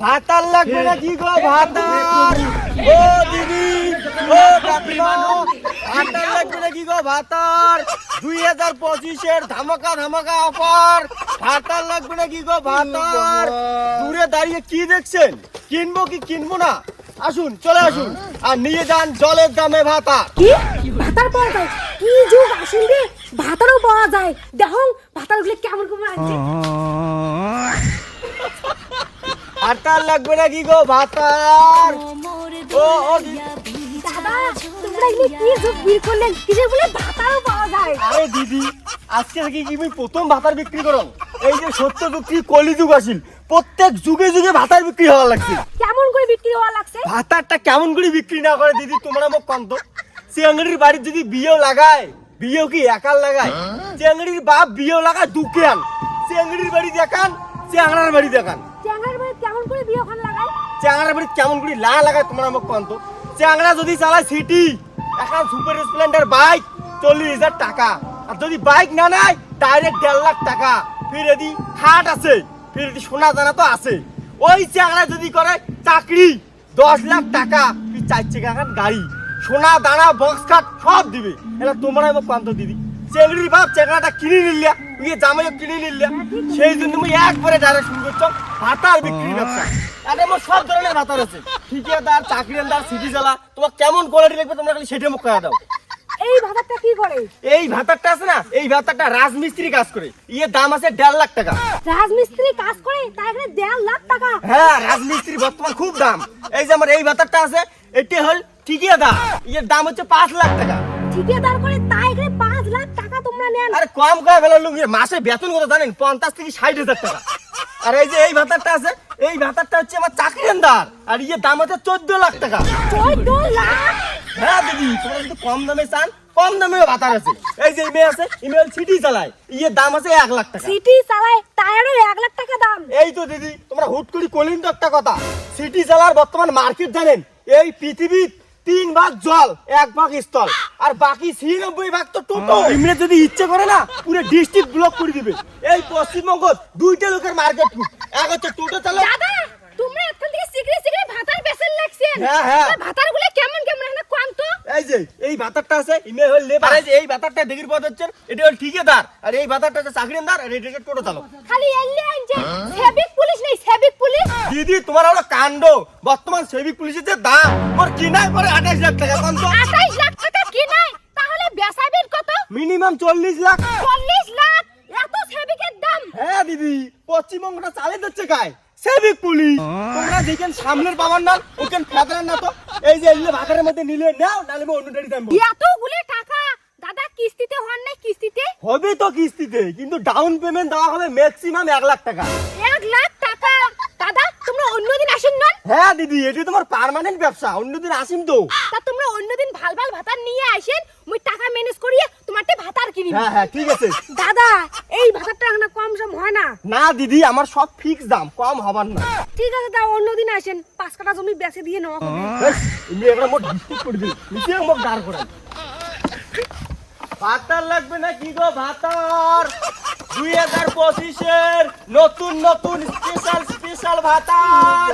ভাতার লাগবে না কি গো ভাতার? ও দিদি ও কাকিমা ভাতার লাগবে না কি গো ভাতার? দুই হাজার পঁচিশের ধামাকা ধামাকা অফার ভাতার লাগবে না কি গো ভাতার? দূরে দাঁড়িয়ে কি দেখছেন? কিনবো কি কিনবো না? আসুন চলে আসুন। আর নিয়ে যান জলের দামে ভাতা কি? ভাতার পাওয়া যায়? কি যুগ আসেন রে? ভাতারও পাওয়া যায়। দেখো ভাতারগুলো কেমন কেমন আছে। ভাতার লাগবে না কি গো ভাতার ও ও দাদা তোমরা এগুলো কি যুগ বিল করলেন কিসের বলে ভাতারও পাওয়া যায়? আরে দিদি আজকে থেকে কি প্রথম ভাতার বিক্রি করো? এই যে সত্য কলিযুগ আসিল। প্রত্যেক যুগে যুগে ভাতার বিক্রি হওয়া লাগছে। কেমন করে বিক্রি হওয়া লাগছে? ভাতারটা কেমন করে বিক্রি না করে দিদি তোমরা মোক কন্ত। চিয়াঙ্গড়ির বাড়ির যদি বিয়েও লাগায় বিয়েও কি একাল লাগায়? চিয়াঙ্গড়ির বাপ বিয়েও লাগায় দুকেয়ান চিয়াঙ্গড়ির বাড়ি দেখান চিয়াংড়ার বাড়ি দেখান। কেমন করে বিয়ে ওখানে লাগায় চিয়াংড়ার বাড়ি কেমন করে লা লাগায় তোমরা মোক কন্ত চিয়াংড়া যদি চালায় সিটি এখন সুপার স্প্লেন্ডার বাইক চল্লিশ হাজার টাকা। আর যদি বাইক না নেয় ডাইরেক্ট দেড় লাখ টাকা। ফির এদি হাট আছে, ফির এদি সোনা দানা তো আছে। ওই চিয়াংড়া যদি করে চাকরি, দশ লাখ টাকা চার চাকা খান গাড়ি। সোনা দানা বক্স খাট সব দিবে। এটা তোমরা মোক কন্ত দিদি? চেংড়ির বাপ চেংড়াটা কিনে নিলিয়া তুই জামাইও কিনে নিলিয়া সেই জন্য আমি একবারে ডাইরেক্ট শুরু করছ ভাতার বিক্রি ব্যবসা। আরে আমার সব ধরনের ভাতার আছে। ঠিকাদার চাকরিদার সিটি চালা তোমার কেমন কোয়ালিটি লাগবে তোমরা খালি সেটা মুখ করে দাও। এই ভাতারটা কি করে? এই ভাতারটা আছে না এই ভাতারটা রাজমিস্ত্রি কাজ করে। ইয়ে দাম আছে দেড় লাখ টাকা। রাজমিস্ত্রি কাজ করে? তাই এখানে দেড় লাখ টাকা? হ্যাঁ রাজমিস্ত্রি বর্তমান খুব দাম। এই যে আমার এই ভাতারটা আছে এটি হল ঠিকাদার। ইয়ের দাম হচ্ছে পাঁচ লাখ টাকা। ঠিকাদার করে আরে কম করে ফেলার লোক মাসে বেতন কত জানেন? পঞ্চাশ থেকে ষাট হাজার টাকা। আর এই যে এই ভাতারটা আছে এই ভাতারটা হচ্ছে আমার চাকরিদার আর ইয়ে দাম হচ্ছে চোদ্দ লাখ টাকা। চোদ্দ লাখ? হ্যাঁ দিদি তোমরা যদি কম দামে চান কম দামে ভাতার আছে। এই যে আছে ইমেল সিটি চালায়। ইয়ে দাম আছে এক লাখ টাকা। সিটি চালায় টায়ারও এক লাখ টাকা দাম। এই তো দিদি তোমরা হুট করে কলিন তো একটা কথা। সিটি চালার বর্তমান মার্কেট জানেন এই পৃথিবীর তিন ভাগ জল এক ভাগ স্থল। আর বাকি ছিয়ানব্বই ভাগ তো টোটো। ইমরে যদি ইচ্ছে করে না পুরো ডিস্ট্রিক্ট ব্লক করে দিবে। এই পশ্চিমবঙ্গ দুইটা লোকের মার্কেট এক হচ্ছে টোটো চালা দাদা তোমরা এখন থেকে সিগরে সিগরে ভাতার লাগছেন। হ্যাঁ, হ্যাঁ। ভাতারগুলো কেমন কেমন এখানে কোন তো এই যে এই ভাতারটা আছে ইমে হল লেবার। এই যে এই ভাতারটা দেখির পথ হচ্ছে এটা হল ঠিকাদার। আর এই ভাতারটা হচ্ছে চাকরিদার আর এটা হচ্ছে টোটো চালক। খালি এল্লে আনছে সেবিক পুলিশ নেই সেবিক পুলিশ দিদি তোমার হলো কাণ্ড। বর্তমান সেবিক পুলিশের যে দাম ওর কিনায় পরে আঠাশ লাখ টাকা কোন তো আঠাইশ লাখ টাকা কি নাই তাহলে বেসাবের কত? মিনিমাম চল্লিশ লাখ। চল্লিশ লাখ? এত দাম। হ্যাঁ দিদি পশ্চিমবঙ্গটা চালিয়ে দিচ্ছে কায়। পুলিশ। তোমরা যেখান সামনের পাবার না ওখান ফেদার না তো এই যে ভাগারের মধ্যে নিলে নাও নাহলে আমি অন্য গাড়ি দাম এতগুলো টাকা? দাদা কিস্তিতে হন নাই কিস্তিতে? হবে তো কিস্তিতে কিন্তু ডাউন পেমেন্ট দেওয়া হবে ম্যাক্সিমাম এক লাখ টাকা। এক লাখ টাকা দাদা তোমরা অন্যদিন আসেন না হ্যাঁ দিদি এটি তোমার পার্মানেন্ট ব্যবসা অন্যদিন আসিম তো। তা তোমরা অন্যদিন ভালো ভালো ভাতার নিয়ে আসেন মুই টাকা ম্যানেজ করিয়ে তোমারতে ভাতার কিনি হ্যাঁ হ্যাঁ ঠিক আছে। দাদা এই ভাতারটা এখন কম সম হয় না। না দিদি আমার সব ফিক্স দাম কম হবার না। ঠিক আছে তা অন্যদিন আসেন পাঁচ কাটা জমি বেচে দিয়ে নেওয়া হবে। হেস, একটা মোট ডিস্ট্রিক্ট করে দিল নিচে মোক দাঁড় করাই ভাতার লাগবে না কি গো ভাতার? দুই হাজার পঁচিশের নতুন নতুন স্পেশাল স্পেশাল ভাতার।